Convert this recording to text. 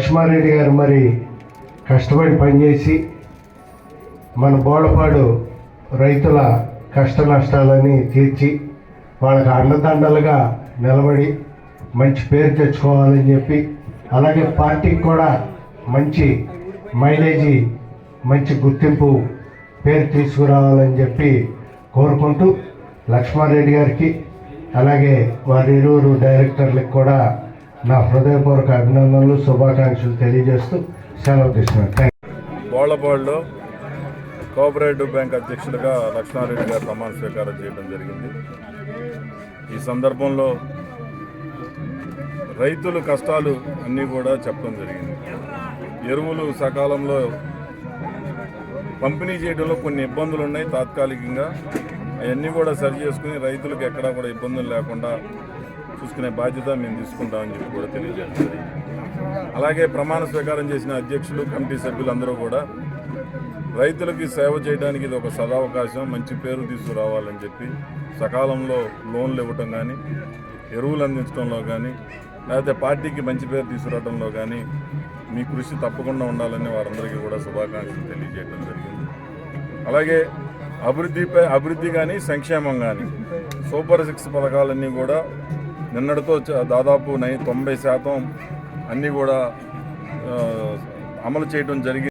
లక్ష్మారెడ్డి గారు మరి కష్టపడి పనిచేసి మన బోడపాడు రైతుల కష్ట నష్టాలని తీర్చి వాళ్ళకి అండదండలుగా నిలబడి మంచి పేరు తెచ్చుకోవాలని చెప్పి అలాగే పార్టీకి కూడా మంచి మైలేజీ మంచి గుర్తింపు పేరు తీసుకురావాలని చెప్పి కోరుకుంటూ లక్ష్మారెడ్డి గారికి అలాగే వారి ఇరువురు డైరెక్టర్లకు కూడా నా హృదయపూర్వక అభినందనలు శుభాకాంక్షలు తెలియజేస్తూ సెలవు తీసుకున్నాను. థ్యాంక్ కోఆపరేటివ్ బ్యాంక్ అధ్యక్షులుగా లక్ష్మారెడ్డి గారు ప్రమాణ స్వీకారం చేయడం జరిగింది. ఈ సందర్భంలో రైతుల కష్టాలు అన్నీ కూడా చెప్పడం జరిగింది. ఎరువులు సకాలంలో పంపిణీ చేయడంలో కొన్ని ఇబ్బందులు ఉన్నాయి. తాత్కాలికంగా అవన్నీ కూడా సరి చేసుకుని రైతులకు ఎక్కడా కూడా ఇబ్బందులు లేకుండా చూసుకునే బాధ్యత మేము తీసుకుంటామని చెప్పి కూడా తెలియజేస్తుంది అలాగే ప్రమాణ స్వీకారం చేసిన అధ్యక్షులు కమిటీ సభ్యులందరూ కూడా రైతులకి సేవ చేయడానికి ఇది ఒక సదావకాశం మంచి పేరు తీసుకురావాలని చెప్పి సకాలంలో లోన్లు ఇవ్వటం కానీ ఎరువులు అందించడంలో కానీ లేకపోతే పార్టీకి మంచి పేరు తీసుకురావడంలో కానీ మీ కృషి తప్పకుండా ఉండాలని వారందరికీ కూడా శుభాకాంక్షలు తెలియజేయడం జరిగింది. అలాగే అభివృద్ధిపై అభివృద్ధి కానీ సంక్షేమం కానీ సూపర్ సిక్స్ పథకాలన్నీ కూడా నిన్నటితో దాదాపు నై తొంభై శాతం అన్నీ కూడా అమలు చేయడం జరిగింది